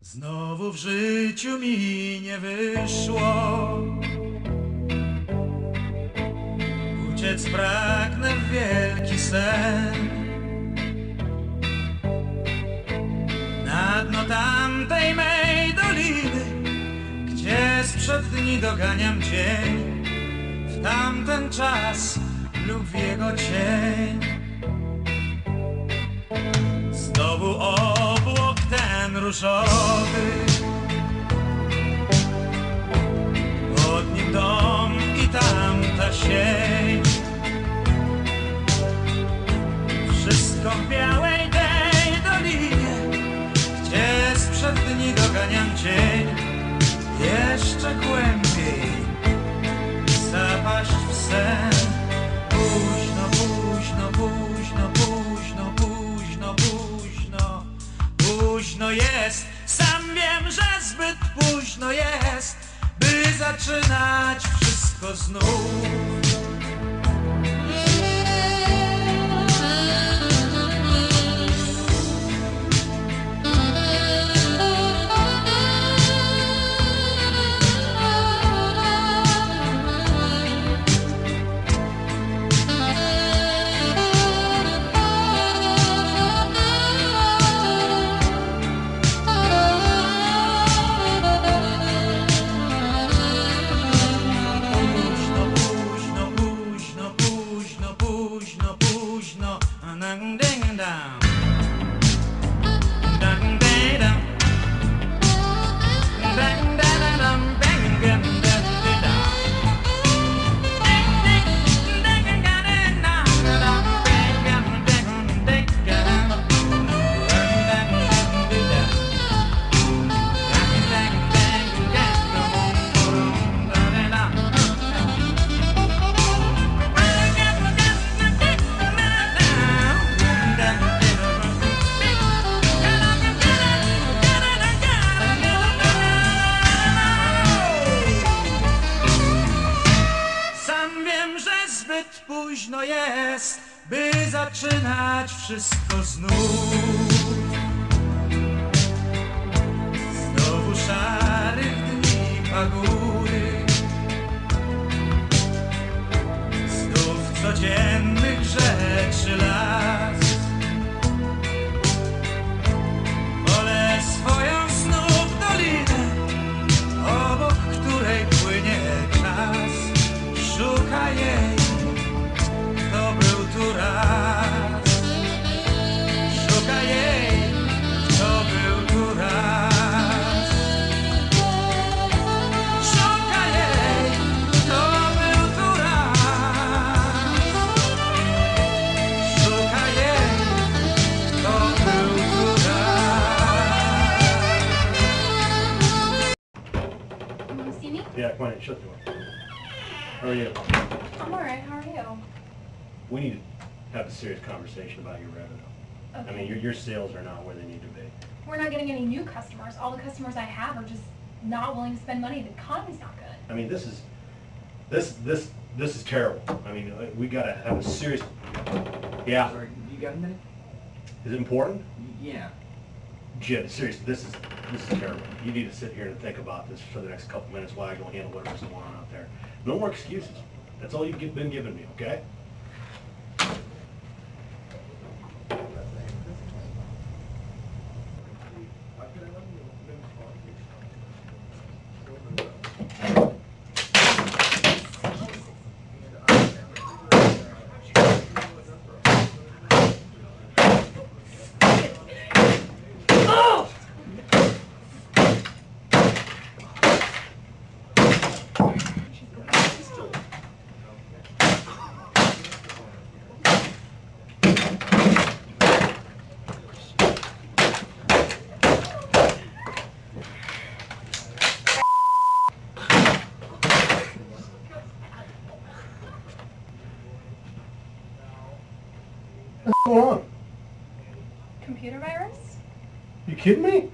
Znowu w życiu mi nie wyszło. Uciec pragnę w wielki sen. Na dno tamtej mej doliny Gdzie sprzed dni doganiam dzień W tamten czas lub w jego cień różowy Pod nim dom i tamta sień Wszystko w białej tej dolinie Gdzie sprzed dni doganiam dzień Jeszcze głębiej Zapaść w sen zaczynać wszystko znów down. Zbyt późno jest, by zaczynać wszystko znów. Yeah, come on in, shut the door. How are you? I'm alright. How are you? We need to have a serious conversation about your revenue. Okay. I mean, your, your sales are not where they need to be. We're not getting any new customers. All the customers I have are just not willing to spend money. The economy's not good. I mean, this is, this, this, this is terrible. I mean, uh, we gotta have a serious, yeah, Sorry, you got a minute? is it important? Yeah. Jim, seriously, this is, this is terrible. You need to sit here and think about this for the next couple minutes while I go handle whatever's going on out there. No more excuses. That's all you've been giving me, okay? What's going on? Computer virus? You kidding me?